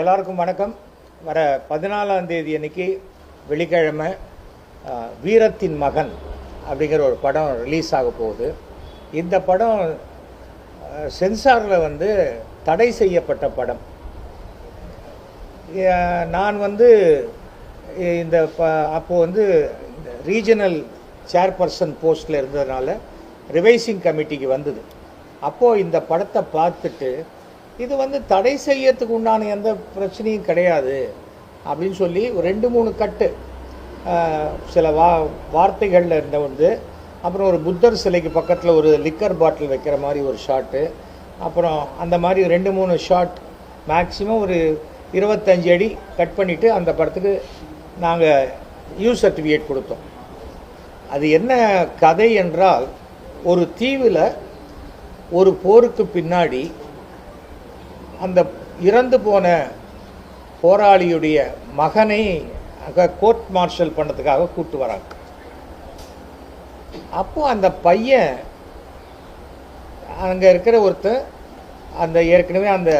எல்லாருக்கும் வணக்கம். வர பதினாலாம் தேதி அன்னைக்கு வெள்ளிக்கிழமை வீரத்தின் மகன் அப்படிங்கிற ஒரு படம் ரிலீஸ் ஆக போகுது. இந்த படம் சென்சாரில் வந்து தடை செய்யப்பட்ட படம். நான் வந்து இந்த ப அப்போது வந்து ரீஜனல் சேர்பர்சன் போஸ்ட்டில் இருந்ததுனால ரிவைசிங் கமிட்டிக்கு வந்தது. அப்போது இந்த படத்தை பார்த்துட்டு இது வந்து தடை செய்யறதுக்கு உண்டான எந்த பிரச்சனையும் கிடையாது அப்படின்னு சொல்லி ஒரு ரெண்டு மூணு கட்டு சில வா வார்த்தைகளில் இருந்த வந்து அப்புறம் ஒரு புத்தர் சிலைக்கு பக்கத்தில் ஒரு லிக்கர் பாட்டில் வைக்கிற மாதிரி ஒரு ஷாட்டு அப்புறம் அந்த மாதிரி ரெண்டு மூணு ஷாட் மேக்ஸிமம் ஒரு இருபத்தஞ்சு அடி கட் பண்ணிவிட்டு அந்த படத்துக்கு நாங்கள் யூ சர்டிஃபிகேட் கொடுத்தோம். அது என்ன கதை என்றால் ஒரு தீவில் ஒரு போருக்கு பின்னாடி அந்த இறந்து போன போராளியுடைய மகனை கோர்ட் மார்ஷல் பண்ணதுக்காக கூப்பிட்டு வராங்க. அப்போ அந்த பையன் அங்கே இருக்கிற ஒருத்தர் அந்த ஏற்கனவே அந்த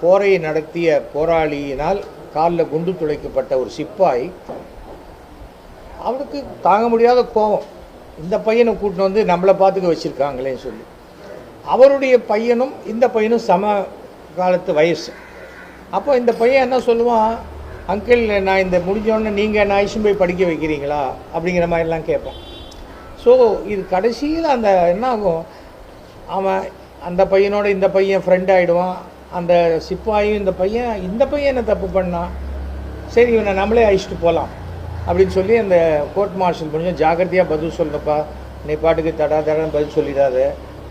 போரை நடத்திய போராளியினால் காலில் குண்டு துளைக்கப்பட்ட ஒரு சிப்பாய் அவனுக்கு தாங்க முடியாத கோபம். இந்த பையனை கூட்டின்னு வந்து நம்மளை பார்த்துக்க வச்சுருக்காங்களேன்னு சொல்லி. அவருடைய பையனும் இந்த பையனும் சம காலத்து வயசு. அப்போ இந்த பையன் என்ன சொல்லுவான்? அங்கிள் நான் இந்த முடிஞ்சோடனே நீங்கள் என்ன ஐஷன் போய் படிக்க வைக்கிறீங்களா? அப்படிங்கிற மாதிரிலாம் கேட்பான். ஸோ இது கடைசியில் அந்த என்ன ஆகும் அவன் அந்த பையனோட இந்த பையன் ஃப்ரெண்ட் ஆகிடுவான் அந்த சிப்பாயும் இந்த பையன் இந்த பையன் என்ன தப்பு பண்ணான் சரி இவனை நம்மளே அழிச்சிட்டு போகலாம் அப்படின்னு சொல்லி அந்த கோர்ட் மார்ஷல் கொஞ்சம் ஜாக்கிரதையாக பதில் சொல்லணுப்பா நீ பாட்டுக்கு தடா தடான்னு பதில் சொல்லிடாத.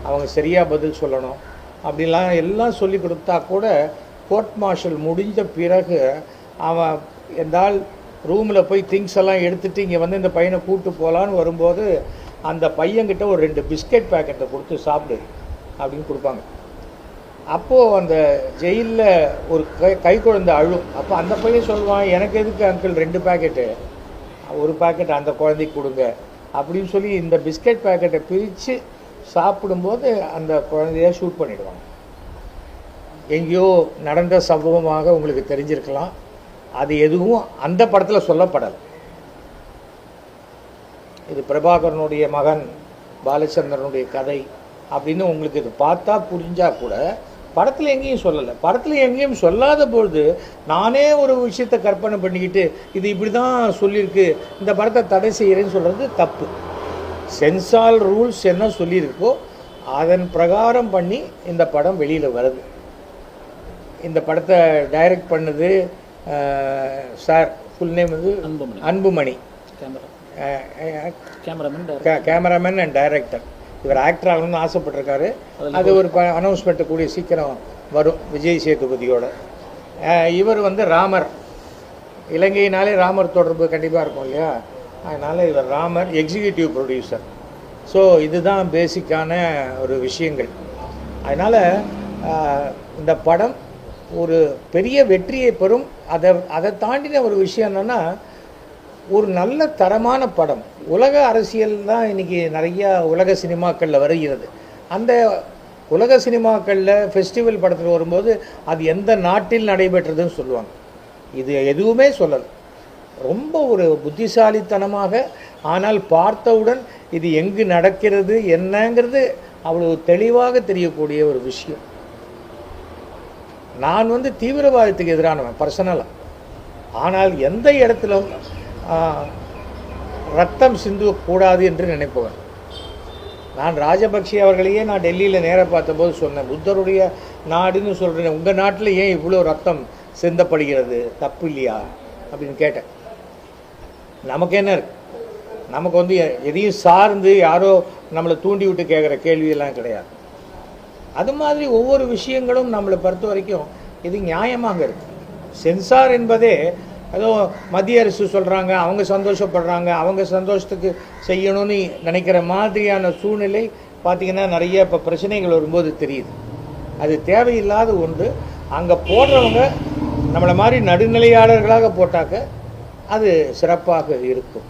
அவங்க சரியாக பதில் சொல்லணும். அப்படிலாம் எல்லாம் சொல்லி கொடுத்தா கூட கோர்ட் மார்ஷல் முடிஞ்ச பிறகு அவன் எந்தால் ரூமில் போய் திங்ஸ் எல்லாம் எடுத்துகிட்டு இங்கே வந்து இந்த பையனை கூட்டு போகலான்னு வரும்போது அந்த பையன்கிட்ட ஒரு ரெண்டு பிஸ்கெட் பேக்கெட்டை கொடுத்து சாப்பிடு அப்படின்னு கொடுப்பாங்க. அப்போது அந்த ஜெயிலில் ஒரு கை கை குழந்தை அழும். அப்போ அந்த பையன் சொல்லுவான் எனக்கு எதுக்கு அங்கிள் ரெண்டு பேக்கெட்டு ஒரு பேக்கெட் அந்த குழந்தைக்கு கொடுங்க. அப்படின்னு சொல்லி இந்த பிஸ்கெட் பேக்கெட்டை பிரித்து சாப்பிடும்போது அந்த குழந்தைய ஷூட் பண்ணிடுவாங்க. எங்கேயோ நடந்த சம்பவமாக உங்களுக்கு தெரிஞ்சிருக்கலாம். அது எதுவும் அந்த படத்தில் சொல்லப்படலை. இது பிரபாகரனுடைய மகன் பாலச்சந்திரனுடைய கதை அப்படின்னு உங்களுக்கு இது பார்த்தா புரிஞ்சால் கூட படத்தில் எங்கேயும் சொல்லலை. படத்தில் எங்கேயும் சொல்லாத பொழுது நானே ஒரு விஷயத்தை கற்பனை பண்ணிக்கிட்டு இது இப்படி தான் சொல்லியிருக்கு இந்த படத்தை தடை செய்கிறேன்னு சொல்கிறது தப்பு. சென்சார் ரூல்ஸ் என்ன சொல்லியிருக்கோ அதன் பிரகாரம் பண்ணி இந்த படம் வெளியில் வருது. இந்த படத்தை டைரக்ட் பண்ணது சார் ஃபுல் நேம் வந்து Anbumani. Anbumani. Cameraman cameraman and director இவர் ஆக்டர் ஆகணும்னு ஆசைப்பட்டிருக்காரு. அது ஒரு அனௌன்ஸ்மெண்ட் கூடிய சீக்கிரம் வரும் விஜய் சேதுபதியோட. இவர் வந்து ராமர். இலங்கையினாலே ராமர் தொடர்பு கண்டிப்பாக இருக்கும் இல்லையா? அதனால் இவர் ராமர் எக்ஸிக்யூட்டிவ் ப்ரொடியூசர் ஸோ இதுதான் பேசிக்கான ஒரு விஷயங்கள். அதனால் இந்த படம் ஒரு பெரிய வெற்றியை பெறும். அதை அதை தாண்டின ஒரு விஷயம் என்னென்னா ஒரு நல்ல தரமான படம். உலக அரசியல் தான் இன்றைக்கி நிறையா உலக சினிமாக்களில் வருகிறது. அந்த உலக சினிமாக்களில் ஃபெஸ்டிவல் படத்தில் வரும்போது அது எந்த நாட்டில் நடைபெற்றதுன்னு சொல்லுவாங்க. இது எதுவுமே சொல்லலை. ரொம்ப ஒரு புத்திசாலித்தனமாக ஆனால் பார்த்தவுடன் இது எங்கு நடக்கிறது என்னங்கிறது அவ்வளவு தெளிவாக தெரியக்கூடிய ஒரு விஷயம். நான் வந்து தீவிரவாதத்துக்கு எதிரானவன் பர்சனலாக ஆனால் எந்த இடத்திலும் ரத்தம் சிந்துவக்கூடாது என்று நினைப்பவன். நான் ராஜபக்ஷே அவர்களையே நான் டெல்லியில் நேராக பார்த்தபோது சொன்னேன் புத்தருடைய நாடுன்னு சொல்கிறேன் உங்கள் நாட்டில் ஏன் இவ்வளோ ரத்தம் சிந்தப்படுகிறது? தப்பு இல்லையா? அப்படின்னு கேட்டேன். நமக்கு என்ன இருக்கு? நமக்கு வந்து எ- எதையும் சார்ந்து யாரோ நம்மளை தூண்டி விட்டு கேட்குற கேள்வியெல்லாம் கிடையாது. அது மாதிரி ஒவ்வொரு விஷயங்களும் நம்மளை பொறுத்த வரைக்கும் இது நியாயமாக இருக்குது சென்சார் என்பதே ஏதோ மத்திய அரசு சொல்கிறாங்க அவங்க சந்தோஷப்படுறாங்க அவங்க சந்தோஷத்துக்கு செய்யணும்னு நினைக்கிற மாதிரியான சூழ்நிலை பார்த்திங்கன்னா நிறைய இப்போ பிரச்சனைகள் வரும்போது தெரியுது. அது தேவையில்லாத ஒன்று. அங்கே போடுறவங்க நம்மளை மாதிரி நடுநிலையாளர்களாக போட்டாக்க அது சிறப்பாக இருக்கும்.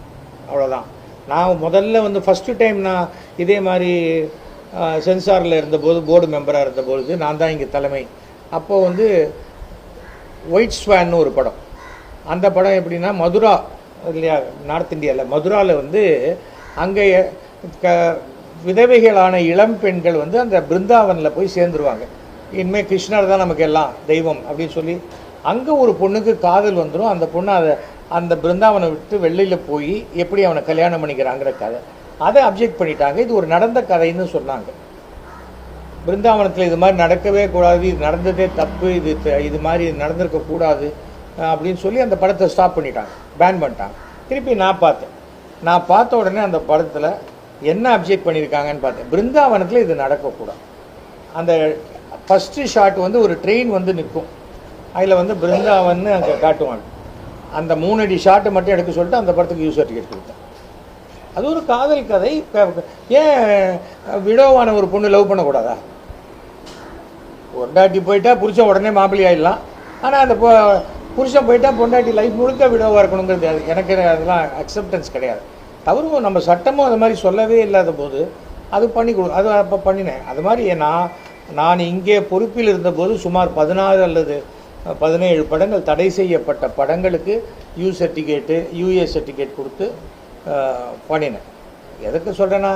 அவ்வளோதான் நான் முதல்ல வந்து ஃபஸ்ட்டு டைம் நான் இதே மாதிரி சென்சாரில் இருந்தபோது போர்டு மெம்பராக இருந்தபோது நான் தான் இங்கே தலைமை. அப்போது வந்து ஒயிட் ஸ்வான்னு ஒரு படம். அந்த படம் எப்படின்னா மதுரா இல்லையா நார்த் இந்தியாவில் மதுராவில் வந்து அங்கே க விதவைகளான இளம் பெண்கள் வந்து அந்த பிருந்தாவனில் போய் சேர்ந்துருவாங்க. இனிமேல் கிருஷ்ணர் தான் நமக்கு எல்லாம் தெய்வம் அப்படின்னு சொல்லி அங்கே ஒரு பொண்ணுக்கு காதல் வந்துடும் அந்த பொண்ணு அதை அந்த பிருந்தாவனை விட்டு வெளியில் போய் எப்படி அவனை கல்யாணம் பண்ணிக்கிறாங்கிற கதை. அதை அப்ஜெக்ட் பண்ணிட்டாங்க. இது ஒரு நடந்த கதைன்னு சொன்னாங்க. பிருந்தாவனத்தில் இது மாதிரி நடக்கவே கூடாது. இது நடந்ததே தப்பு. இது இது மாதிரி நடந்திருக்க கூடாது அப்படின்னு சொல்லி அந்த படத்தை ஸ்டாப் பண்ணிட்டாங்க. பேன் பண்ணிட்டாங்க. திருப்பி நான் பார்த்தேன். நான் பார்த்த உடனே அந்த படத்தில் என்ன அப்ஜெக்ட் பண்ணியிருக்காங்கன்னு பார்த்தேன். பிருந்தாவனத்தில் இது நடக்கக்கூடாது. அந்த ஃபஸ்ட்டு ஷாட் வந்து ஒரு ட்ரெயின் வந்து நிற்கும். அதில் வந்து பிருந்தாவன் அங்கே காட்டுவாங்க. அந்த மூணு அடி ஷாட்டை மட்டும் எடுக்க சொல்லிட்டு அந்த படத்துக்கு யூஸ் சர்டிஃபிகேட் கொடுத்தேன். அது ஒரு காதல் கதை. ஏன் விடோவான ஒரு பொண்ணு லவ் பண்ணக்கூடாதா? பொண்டாட்டி போயிட்டா புருஷன் உடனே மாப்பிள்ளை ஆயிடலாம். ஆனால் அந்த புருஷன் போயிட்டா பொண்டாட்டி லைஃப் முழுக்க விடோவாக இருக்கணுங்கிறது அது எனக்கு அதெல்லாம் அக்செப்டன்ஸ் கிடையாது. தவறும் நம்ம சட்டமும் அது மாதிரி சொல்லவே இல்லாத போது அது பண்ணி கொடு அது அப்போ பண்ணினேன். அது மாதிரி நான் நான் இங்கே பொறுப்பில் இருந்தபோது சுமார் பதினாறு அல்லது பதினேழு படங்கள் தடை செய்யப்பட்ட படங்களுக்கு யூ சர்டிஃபிகேட்டு யூஏ சர்டிஃபிகேட் கொடுத்து பண்ணினேன். எதுக்கு சொல்கிறேன்னா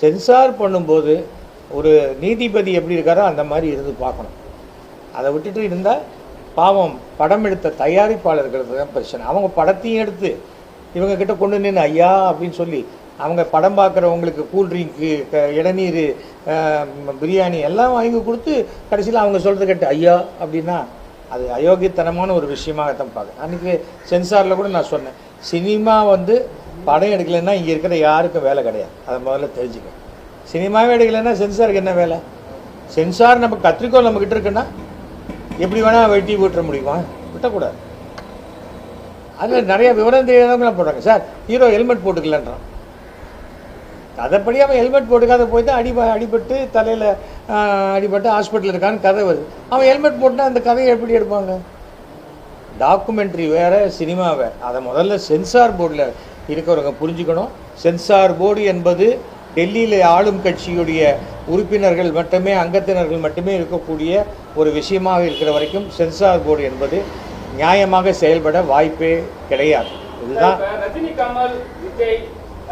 சென்சார் பண்ணும்போது ஒரு நீதிபதி எப்படி இருக்காரோ அந்த மாதிரி இருந்து பார்க்கணும். அதை விட்டுட்டு இருந்தால் பாவம் படம் எடுத்த தயாரிப்பாளர்களுக்கு தான் பிரச்சனை. அவங்க படத்தையும் எடுத்து இவங்க கிட்ட கொண்டு நின்று ஐயா அப்படின்னு சொல்லி அவங்க படம் பார்க்குறவங்களுக்கு கூல்ட்ரிங்க்கு இளநீர் பிரியாணி எல்லாம் வாங்கி கொடுத்து கடைசியில் அவங்க சொல்கிறது கேட்டு ஐயா அப்படின்னா அது அயோக்கியத்தனமான ஒரு விஷயமாக தான் பார்க்குறேன். அன்றைக்கி சென்சாரில் கூட நான் சொன்னேன் சினிமா வந்து படம் எடுக்கலைன்னா இங்கே இருக்கிற யாருக்கும் வேலை கிடையாது. அதை முதல்ல தெரிஞ்சுக்க சினிமாவே எடுக்கலைன்னா சென்சாருக்கு என்ன வேலை? சென்சார் நம்ம கத்திரிக்கோள் நம்மக்கிட்ட இருக்குன்னா எப்படி வேணால் வெட்டி விட்டுற முடியுமா? விட்டக்கூடாது. அதில் நிறைய விவரம் தெரியாதவங்களாம் போடுறாங்க. சார் ஹீரோ ஹெல்மெட் போட்டுக்கலன்றான். கதைப்படி அவன் ஹெல்மெட் போட்டுக்காத போய் தான் அடி அடிபட்டு தலையில் அடிபட்டு ஹாஸ்பிட்டல் இருக்கான்னு கதை வருது. அவன் ஹெல்மெட் போட்டுனா அந்த கதையை எப்படி எடுப்பாங்க? டாக்குமெண்ட்ரி வேறு சினிமா வேறு. அதை முதல்ல சென்சார் போர்டில் இருக்கிறவங்க புரிஞ்சுக்கணும். சென்சார் போர்டு என்பது டெல்லியில் ஆளும் கட்சியுடைய உறுப்பினர்கள் மட்டுமே அங்கத்தினர்கள் மட்டுமே இருக்கக்கூடிய ஒரு விஷயமாக இருக்கிற வரைக்கும் சென்சார் போர்டு என்பது நியாயமாக செயல்பட வாய்ப்பே கிடையாது. இதுதான் ரஜினி கமல் விஜய்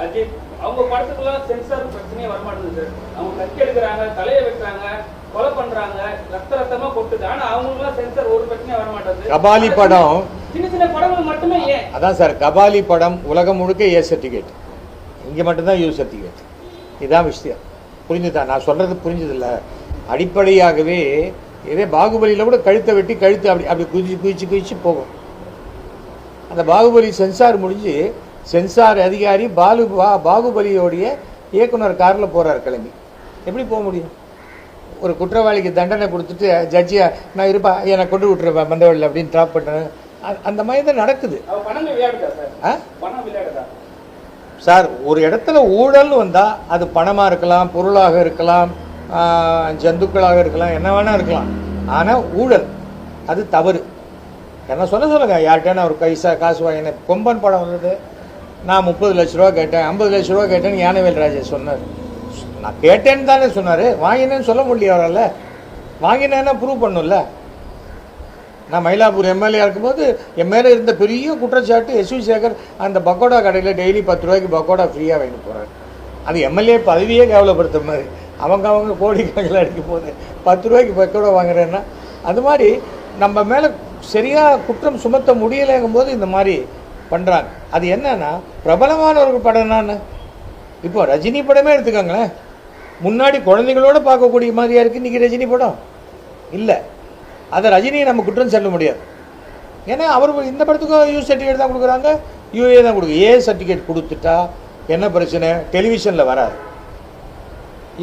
அஜித் அவங்க படத்துக்குலாம் சென்சார் பிரச்சனையே வரமாட்டேங்குது. சார் அவங்க கத்தி எடுக்கிறாங்க தலையை வெட்டுறாங்க கொலை பண்றாங்க ரத்த ரத்தமா கொட்டுது. ஆனா அவங்களுக்குலாம் சென்சார் ஒரு பிரச்சனையும் வரமாட்டேங்குது. கபாலி படம். சின்ன சின்ன படங்கள் மட்டுமே ஏன்? அதான் சார் கபாலி படம் உலகம் முழுக்க ஏ சர்டிஃபிகேட் இங்கே மட்டும்தான் யூ சர்டிஃபிகேட் இதான் விஷயம். புரிஞ்சுதா? நான் சொல்கிறது புரிஞ்சதில்ல. அடிப்படையாகவே இதே பாகுபலியில் கூட கழுத்தை வெட்டி கழுத்து அப்படி அப்படி குதிச்சு குதிச்சு குதிச்சு போகும். அந்த பாகுபலி சென்சார் முடிஞ்சு சென்சார் அதிகாரி பாலு பா பாகுபலியோடைய இயக்குனர் காரில் போகிறார் கிளம்பி. எப்படி போக முடியும்? ஒரு குற்றவாளிக்கு தண்டனை கொடுத்துட்டு ஜட்ஜி நான் இருப்பா என்னை கொண்டு விட்டுருப்பேன் மந்தவழியில் அப்படின்னு ட்ராப் பண்ணேன் அந்த மாதிரி தான் நடக்குது. சார்? ஒரு இடத்துல ஊழல்னு வந்தால் அது பணமாக இருக்கலாம் பொருளாக இருக்கலாம் ஜந்துக்களாக இருக்கலாம் என்ன வேணால் இருக்கலாம். ஆனால் ஊழல் அது தவறு. என்ன சொல்ல சொல்லுங்க யார்கிட்ட நான் ஒரு கைசா காசு வாங்கினேன் கொம்பன் படம் வந்தது. நான் முப்பது லட்ச ரூபா கேட்டேன் ஐம்பது லட்ச ரூபா கேட்டேன்னு ஞானவேல் ராஜா சொன்னார். நான் கேட்டேன்னு தானே சொன்னார். வாங்கினேன்னு சொல்ல முடியும் அவரால். வாங்கினேன்னா ப்ரூவ் பண்ணும்ல. நான் மயிலாப்பூர் எம்எல்ஏ இருக்கும்போது என் மேலே இருந்த பெரிய குற்றச்சாட்டு எஸ் வி சேகர் அந்த பக்கோடா கடையில் டெய்லி பத்து ரூபாய்க்கு பக்கோடா ஃப்ரீயாக வாங்கிட்டு போகிறாரு அது எம்எல்ஏ பதவியே கேவலப்படுத்த மாதிரி. அவங்க அவங்க கோடிக்கணக்கில் அடிக்க போகுது பத்து ரூபாய்க்கு பக்கோடா வாங்குறேன்னா அது மாதிரி நம்ம மேலே சரியாக குற்றம் சுமத்த முடியலைங்கும் போது இந்த மாதிரி பண்ணுறாங்க அது என்னன்னா பிரபலமான ஒரு படம் இப்போ ரஜினி படமே எடுத்துக்கோங்களேன். முன்னாடி குழந்தைங்களோட பார்க்கக்கூடிய மாதிரியா இருக்குது இன்றைக்கி ரஜினி படம்? இல்லை. அதை ரஜினியை நம்ம குற்றம் சொல்ல முடியாது. ஏன்னா அவர் இந்த படத்துக்கும் யூ சர்டிஃபிகேட் தான் கொடுக்குறாங்க. யூஏ தான் கொடுக்கு ஏ சர்டிஃபிகேட் கொடுத்துட்டா என்ன பிரச்சனை? டெலிவிஷனில் வராது.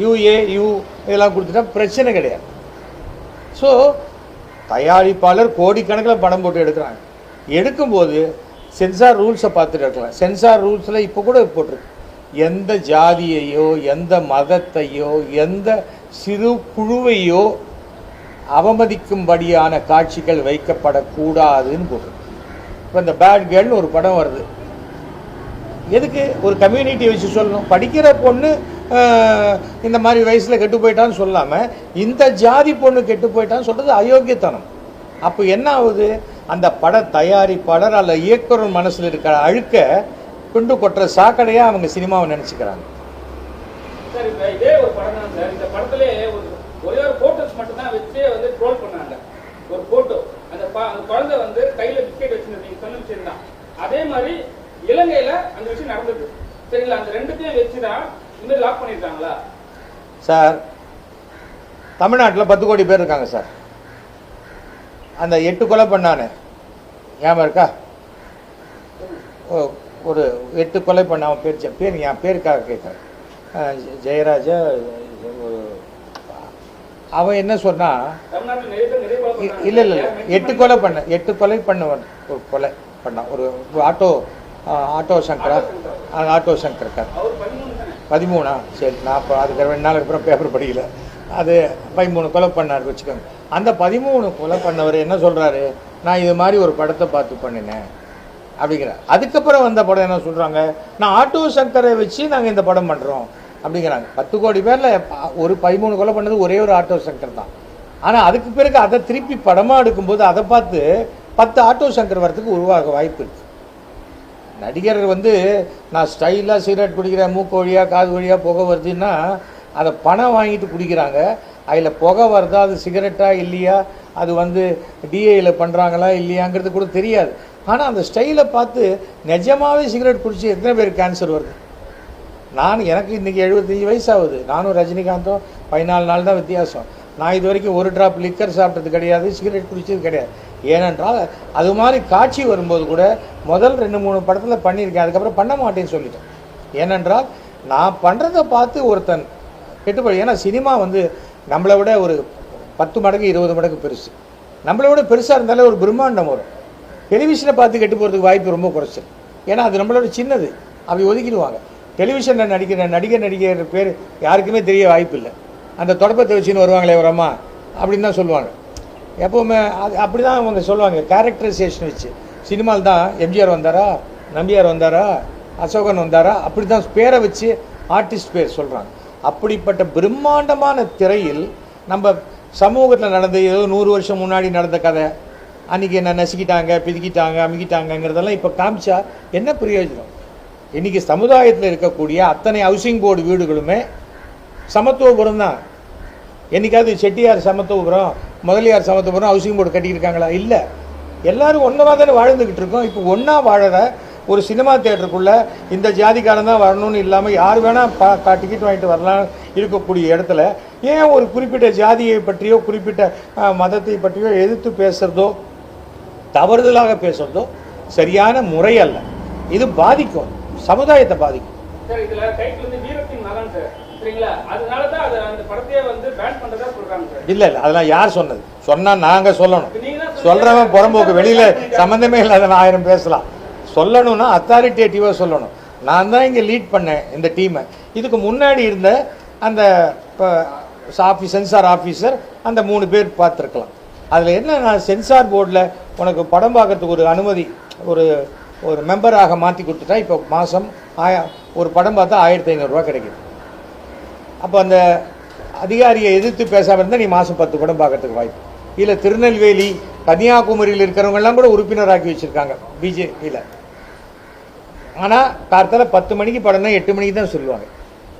யூஏ யூ இதெல்லாம் கொடுத்துட்டா பிரச்சனை கிடையாது. ஸோ தயாரிப்பாளர் கோடிக்கணக்கில் படம் போட்டு எடுக்கிறாங்க. எடுக்கும்போது சென்சார் ரூல்ஸை பார்த்துட்டு இருக்கலாம். சென்சார் ரூல்ஸில் இப்போ கூட போட்டிருக்கு. எந்த ஜாதியையோ எந்த மதத்தையோ எந்த சிறு குழுவையோ அவமதிக்கும்படியான காட்சிகள் வைக்கப்படக்கூடாதுன்னு போட்டிருக்கு. இப்போ இந்த பேட் கேர்ள்னு ஒரு படம் வருது. எதுக்கு? ஒரு கம்யூனிட்டி வச்சு சொல்லணும். படிக்கிற பொண்ணு இந்த மாதிரி வயசில் கெட்டு போயிட்டான்னு சொல்லாமல் இந்த ஜாதி பொண்ணு கெட்டு போயிட்டான்னு சொல்கிறது அயோக்கியத்தனம். அப்போ என்ன ஆகுது? அந்த பட தயாரிப்பாளர் அல்ல இயக்குனர் மனசில் இருக்கிற அழுக்க கொண்டு கொட்டுற சாக்கடையாக அவங்க சினிமாவை நினச்சிக்கிறாங்க. சார் இப்ப இதே ஒரு படம் தான் சார். இந்த படத்திலே ஒரு ஒரே ஒரு போட்டோஸ் மட்டும் தான் வச்சு வந்து ட்ரோல் பண்ணாங்க. ஒரு போட்டோ அந்த ப- அந்த குழந்தை வந்து கையில பிஸ்கெட் வச்சிருந்தது. நீங்க சொன்ன விஷயம் தான். அதே மாதிரி இலங்கையில அந்த விஷயம் நடந்தது. சரிங்களா? அந்த ரெண்டுத்தையும் வச்சுதான் இந்த லாக் பண்ணிருக்காங்களா சார் தமிழ்நாட்டில் பத்து கோடி பேர் இருக்காங்க சார். அந்த எட்டு கொலை பண்ணானே. ஞாபகம் இருக்கா? ஓ- ஒரு எட்டு கொலை பண்ண அவன் பேர் பேர் என் பேருக்காக கேட்குறேன். ஜெயராஜா ஒரு அவன் என்ன சொன்னா? தமிழ்நாட்டுல நிறைய பேர் நிறைய கொலை இ- பண்றாங்க. இல்ல இல்ல. எட்டு கொலை பண்ண எட்டு கொலை பண்ணவன். ஒரு கொலை பண்ணான். ஒரு ஆட்டோ ஆட்டோ சங்கரா ஆட்டோ சங்கர் இருக்கார். பதிமூணு சரி நான் இப்போ அதுக்கு ரெண்டு நாளுக்கு அப்புறம் பேப்பர் படிக்கல. அது பதிமூணு கொலை பண்ணார் வச்சுக்கோங்க. அந்த பதிமூணு கொலை பண்ணவர் என்ன சொல்கிறாரு நான் இது மாதிரி ஒரு படத்தை பார்த்து பண்ணினேன். அப்படிங்கிறார். அதுக்கப்புறம் வந்த படம் என்ன சொல்கிறாங்க நான் ஆட்டோ சங்கரை வச்சு நாங்கள் இந்த படம் பண்ணுறோம் அப்படிங்கிறாங்க. பத்து கோடி பேரில் ஒரு பதிமூணு கொலை பண்ணது ஒரே ஒரு ஆட்டோ சங்கர் தான். ஆனால் அதுக்கு பிறகு அதை திருப்பி படமாக எடுக்கும்போது அதை பார்த்து பத்து ஆட்டோ சங்கர் வரதுக்கு உருவாக வாய்ப்பு இருக்குது நடிகர் வந்து நான் ஸ்டைலாக சிகரெட் குடிக்கிறேன் மூக்கு வழியாக காது வழியாக புகை வருதுன்னா அதை பணம் வாங்கிட்டு குடிக்கிறாங்க. அதில் புகை வருதா அது சிகரெட்டா இல்லையா அது வந்து டிஏயில் பண்ணுறாங்களா இல்லையாங்கிறது கூட தெரியாது. ஆனால் அந்த ஸ்டைலை பார்த்து நிஜமாகவே சிகரெட் குடித்து எத்தனை பேர் கேன்சர் வருது? நான் எனக்கு இன்றைக்கி எழுபத்தஞ்சி வயசு ஆகுது நானும் ரஜினிகாந்தும் பதினாலு நாள் தான் வித்தியாசம். நான் இது வரைக்கும் ஒரு ட்ராப் லிக்கர் சாப்பிட்டது கிடையாது சிகரெட் குடித்தது கிடையாது. ஏனென்றால் அது மாதிரி காட்சி வரும்போது கூட முதல் ரெண்டு மூணு படத்தில் பண்ணியிருக்கேன். அதுக்கப்புறம் பண்ண மாட்டேன்னு சொல்லிட்டேன். ஏனென்றால் நான் பண்ணுறதை பார்த்து ஒருத்தன் கெட்டுப்போய் ஏன்னா சினிமா வந்து நம்மளை விட ஒரு பத்து மடங்கு இருபது மடங்கு பெருசு. நம்மளை விட பெருசாக இருந்தாலே ஒரு பிரம்மாண்டம் வரும். டெலிவிஷனை பார்த்து கெட்டு போகிறதுக்கு வாய்ப்பு ரொம்ப குறைச்சி ஏன்னா அது நம்மளோட சின்னது. அப்படி ஒதுக்கிடுவாங்க. டெலிவிஷனில் நடிக்கிற நடிகர் நடிகர் பேர் யாருக்குமே தெரிய வாய்ப்பு இல்லை. அந்த தொடப்பத்தை வச்சுன்னு வருவாங்களே ஒரு அம்மா அப்படின்னு தான் சொல்லுவாங்க. எப்போவுமே அது அப்படி தான் அவங்க சொல்லுவாங்க. கேரக்டரைசேஷன் வச்சு. சினிமாவில் தான் எம்ஜிஆர் வந்தாரா நம்பியார் வந்தாரா அசோகன் வந்தாரா அப்படி தான் பேரை வச்சு ஆர்டிஸ்ட் பேர் சொல்கிறாங்க அப்படிப்பட்ட பிரம்மாண்டமான திரையில் நம்ம சமூகத்தில் நடந்த ஏதோ நூறு வருஷம் முன்னாடி நடந்த கதை. அன்றைக்கி என்ன நசுக்கிட்டாங்க பிதுக்கிட்டாங்க அமுக்கிட்டாங்கங்கிறதெல்லாம் இப்போ காமிச்சா என்ன பிரயோஜனம்? இன்றைக்கி சமுதாயத்தில் இருக்கக்கூடிய அத்தனை ஹவுசிங் போர்டு வீடுகளுமே சமத்துவபுரம் தான். என்றைக்காவது செட்டியார் சமத்துவபுரம் முதலியார் சமத்துவபுரம் ஹவுசிங் போர்டு கட்டியிருக்காங்களா இல்லை. எல்லோரும் ஒன்றா தானே வாழ்ந்துக்கிட்டு இருக்கோம். இப்போ ஒன்றா வாழற ஒரு சினிமா தேட்டருக்குள்ளே இந்த ஜாதிக்காரன் தான் வரணும்னு இல்லாமல் யார் வேணால் பா டிக்கெட் வாங்கிட்டு வரலாம் இருக்கக்கூடிய இடத்துல ஏன் ஒரு குறிப்பிட்ட ஜாதியை பற்றியோ குறிப்பிட்ட மதத்தை பற்றியோ எதிர்த்து பேசுகிறதோ தவறுதலாக பேசுகிறதோ சரியான முறை அல்ல. இது பாதிக்கும். சமுதாயத்தை பாதிக்கும். இல்லை இல்லை. அதெல்லாம் யார் சொன்னது? சொன்னால் நாங்கள் சொல்லணும். சொல்கிறவன் புறம்போக்கு வெளியில் சம்மந்தமே இல்லாத ஆயிரம் பேசலாம். சொல்லணும்னா அத்தாரிட்டேட்டிவாக சொல்லணும். நான் தான் இங்கே லீட் பண்ணேன் இந்த டீமை இதுக்கு முன்னாடி இருந்த அந்த ஆஃபீஸ் சென்சார் ஆஃபீஸர் அந்த மூணு பேர் பார்த்துருக்கலாம். அதில் என்ன நான் சென்சார் போர்டில் உனக்கு படம் பார்க்கறதுக்கு ஒரு அனுமதி ஒரு ஒரு மெம்பராக மாற்றி கொடுத்துட்டா இப்போ மாதம் ஆய ஒரு படம் பார்த்தா ஆயிரத்தி ஐநூறுரூவா கிடைக்குது. அப்போ அந்த அதிகாரியை எதிர்த்து பேசாமல் இருந்தால் நீ மாதம் பத்து படம் பார்க்கறதுக்கு வாய்ப்பு. இல்லை திருநெல்வேலி கன்னியாகுமரியில் இருக்கிறவங்கெல்லாம் கூட உறுப்பினராக்கி வச்சுருக்காங்க பிஜேபியில். ஆனால் கார்த்தால பத்து மணிக்கு படம்னா எட்டு மணிக்கு தான் சொல்லுவாங்க.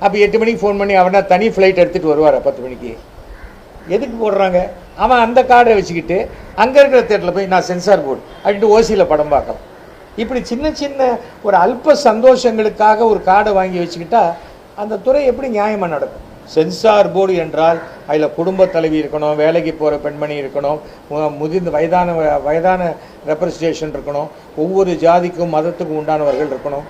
அப்போ எட்டு மணிக்கு ஃபோன் பண்ணி அவனா தனி ஃப்ளைட் எடுத்துகிட்டு வருவார் பத்து மணிக்கு? எதுக்கு போடுறாங்க? அவன் அந்த கார்டை வச்சுக்கிட்டு அங்கே இருக்கிற தேட்டரில் போய் நான் சென்சார் போர்டு அப்படின்ட்டு ஓசியில் படம் பார்க்கலாம். இப்படி சின்ன சின்ன ஒரு அல்ப சந்தோஷங்களுக்காக ஒரு கார்டை வாங்கி வச்சுக்கிட்டா அந்த துறை எப்படி நியாயமாக நடக்கும்? சென்சார் போர்டு என்றால் அதில் குடும்ப தலைவி இருக்கணும் வேலைக்கு போகிற பெண்மணி இருக்கணும் முதிர்ந்த வயதான வயதான ரெப்ரசன்டேஷன் இருக்கணும் ஒவ்வொரு ஜாதிக்கும் மதத்துக்கும் உண்டானவர்கள் இருக்கணும்.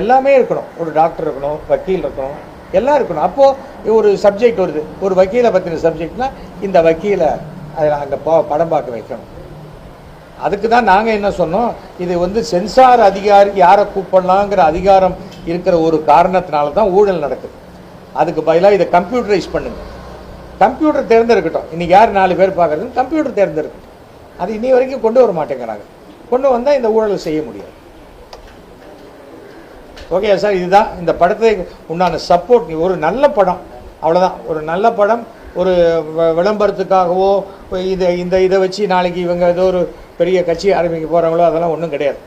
எல்லாமே இருக்கணும். ஒரு டாக்டர் இருக்கணும் வக்கீல் இருக்கணும் எல்லாம் இருக்கணும். அப்போது ஒரு சப்ஜெக்ட் வருது. ஒரு வக்கீலை பற்றின சப்ஜெக்ட்னா இந்த வக்கீலை அதில் அங்கே போ படம் பார்க்க வைக்கணும். அதுக்கு தான் நாங்கள் என்ன சொன்னோம்? இது வந்து சென்சார் அதிகாரி யாரை கூப்பிடலாங்கிற அதிகாரம் இருக்கிற ஒரு காரணத்தினால தான் ஊழல் நடக்குது. அதுக்கு பதிலாக இதை கம்ப்யூட்டரைஸ் பண்ணுங்க. கம்ப்யூட்டர் தேர்ந்தெடுக்கட்டும். இன்றைக்கி யார் நாலு பேர் பார்க்குறதுன்னு கம்ப்யூட்டர் தேர்ந்தெடுக்கட்டும். அது இன்னி வரைக்கும் கொண்டு வர மாட்டேங்கிறாங்க. கொண்டு வந்தால் இந்த ஊழலை செய்ய முடியாது. ஓகே சார் இதுதான் இந்த படத்தை உண்டான சப்போர்ட் ஒரு நல்ல படம். அவ்வளோதான் ஒரு நல்ல படம் ஒரு விளம்பரத்துக்காகவோ இதை இந்த இதை வச்சு நாளைக்கு இவங்க ஏதோ ஒரு பெரிய கட்சி ஆரம்பிக்க போகிறாங்களோ அதெல்லாம் ஒன்றும் கிடையாது.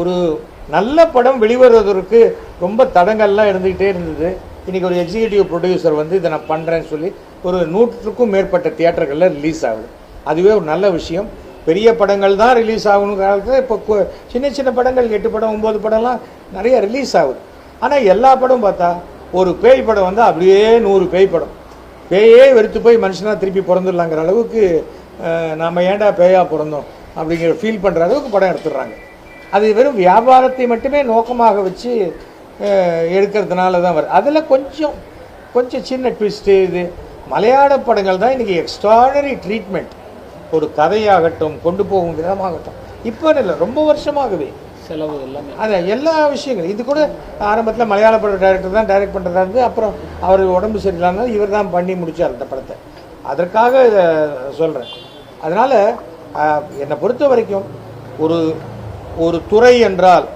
ஒரு நல்ல படம் வெளிவருவதற்கு ரொம்ப தடங்கள்லாம் இருந்துக்கிட்டே இருந்தது. இன்றைக்கி ஒரு எக்ஸிக்யூட்டிவ் ப்ரொடியூசர் வந்து இதை நான் பண்ணுறேன்னு சொல்லி ஒரு நூற்றுக்கும் மேற்பட்ட தியேட்டர்களில் ரிலீஸ் ஆகுது. அதுவே ஒரு நல்ல விஷயம். பெரிய படங்கள் தான் ரிலீஸ் ஆகணும் காலத்தில் இப்போ சின்ன சின்ன படங்கள் எட்டு படம் ஒம்பது படம்லாம் நிறைய ரிலீஸ் ஆகுது. ஆனால் எல்லா படம் பார்த்தா ஒரு பேய் படம் வந்து அப்படியே நூறு பேய் படம். பேயே வெறுத்து போய் மனுஷனாக திருப்பி பிறந்துடலாங்கிற அளவுக்கு நாம் ஏண்டா ஏன்டா பிறந்தோம் அப்படிங்கிற ஃபீல் பண்ணுற அளவுக்கு படம் எடுத்துடுறாங்க. அது வெறும் வியாபாரத்தை மட்டுமே நோக்கமாக வச்சு எடுக்கிறதுனால தான் வருது அதில் கொஞ்சம் கொஞ்சம் சின்ன ட்விஸ்ட்டு இது. மலையாள படங்கள் தான் இன்றைக்கி எக்ஸ்ட்ராடனரி ட்ரீட்மெண்ட் ஒரு கதையாகட்டும் கொண்டு போகும் விதமாகட்டும். இப்போ இல்லை ரொம்ப வருஷமாகவே. செலவு எல்லாமே. அதான் எல்லா விஷயங்களும். இது கூட ஆரம்பத்தில் மலையாள பட டைரக்டர் தான் டைரக்ட் பண்ணுறதா இருந்து அப்புறம் அவர் உடம்பு சரியில்லாமல் இவர் தான் பண்ணி முடிச்சார் அந்த படத்தை. அதற்காக இதை சொல்கிறேன் அதனால் என்னை பொறுத்த வரைக்கும் ஒரு ஒரு துறை என்றால்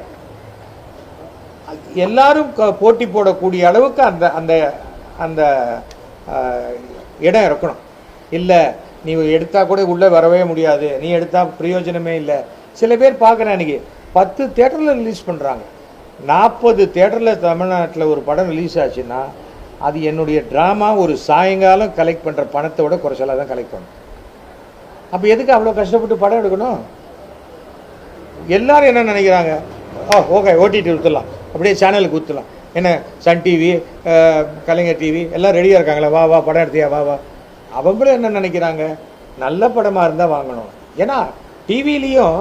எல்லாரும் க- போட்டி போடக்கூடிய அளவுக்கு அந்த அந்த அந்த இடம் இருக்கணும் இல்லை நீ எடுத்தால் கூட உள்ளே வரவே முடியாது. நீ எடுத்தால் பிரயோஜனமே இல்லை. சில பேர் பார்க்குறேன் அன்றைக்கி பத்து தேட்டரில் ரிலீஸ் பண்ணுறாங்க நாற்பது தேட்டரில் தமிழ்நாட்டில் ஒரு படம் ரிலீஸ் ஆச்சுன்னா அது என்னுடைய ட்ராமா ஒரு சாயங்காலம் கலெக்ட் பண்ணுற பணத்தை விட குறைச்சலாக தான் கலெக்ட் பண்ணும். அப்போ எதுக்கு அவ்வளோ கஷ்டப்பட்டு படம் எடுக்கணும்? எல்லாரும் என்ன நினைக்கிறாங்க? ஓ ஓகே ஓட்டிட்டு ஊற்றலாம் அப்படியே சேனலுக்கு ஊற்றலாம் என்ன சன் டிவி கலைஞர் டிவி எல்லாம் ரெடியாக இருக்காங்களே வா வா படம் எடுத்தியா வா வா. அவங்களும் என்ன நினைக்கிறாங்க? நல்ல படமாக இருந்தால் வாங்கணும். ஏன்னா டிவிலையும்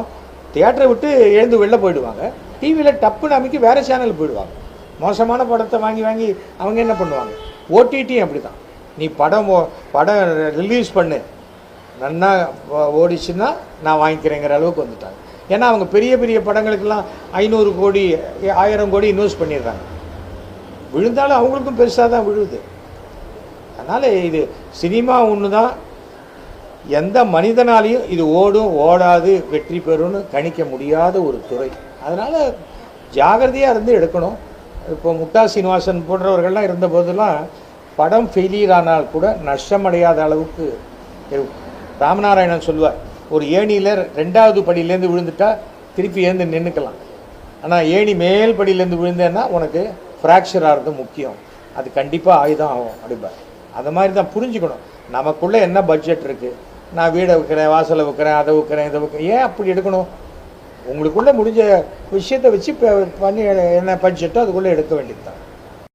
தியேட்டரை விட்டு எழுந்து வெளில போயிடுவாங்க. டிவியில் டப்புன்னு அமைக்க வேறு சேனல் போயிடுவாங்க. மோசமான படத்தை வாங்கி வாங்கி அவங்க என்ன பண்ணுவாங்க? ஓடிடியும் அப்படி தான் நீ படம் ஓ- படம் ரிலீஸ் பண்ணு. நன்னா ஓடிச்சுன்னா நான் வாங்கிக்கிறேங்கிற அளவுக்கு வந்துட்டாங்க. ஏன்னா அவங்க பெரிய பெரிய படங்களுக்கெல்லாம் ஐநூறு கோடி ஆயிரம் கோடி இன்வெஸ்ட் பண்ணிடுறாங்க. விழுந்தாலும் அவங்களுக்கும் பெருசாக தான் விழுது. அதனால் இது சினிமா ஒன்று தான் எந்த மனிதனாலையும் இது ஓடும் ஓடாது வெற்றி பெறும்னு கணிக்க முடியாத ஒரு துறை. அதனால் ஜாகிரதையாக இருந்து எடுக்கணும். இப்போ முக்தா சீனிவாசன் போன்றவர்கள்லாம் இருந்த போதெல்லாம் படம் ஃபெயிலியர் ஆனால் கூட நஷ்டமடையாத அளவுக்கு இருக்கும் ராமநாராயணன் சொல்லுவார் ஒரு ஏணியில் ரெண்டாவது படியிலேருந்து விழுந்துட்டா திருப்பி ஏந்து நின்றுக்கலாம் ஆனால் ஏணி மேல் படியிலேருந்து விழுந்தேன்னா உனக்கு ஃப்ராக்சர் ஆகிறது முக்கியம். அது கண்டிப்பாக ஆயுதம் ஆகும் அப்படிம்பார் அது மாதிரி தான் புரிஞ்சுக்கணும். நமக்குள்ளே என்ன பட்ஜெட் இருக்குது நான் வீடை விற்கிறேன் வாசலை விற்கிறேன் அதை விற்கிறேன் இதை விற்கிறேன் ஏன் அப்படி எடுக்கணும்? உங்களுக்குள்ளே முடிஞ்ச விஷயத்தை வச்சு இப்போ பண்ணி என்ன பட்ஜெட்டோ அதுக்குள்ளே எடுக்க வேண்டியது தான்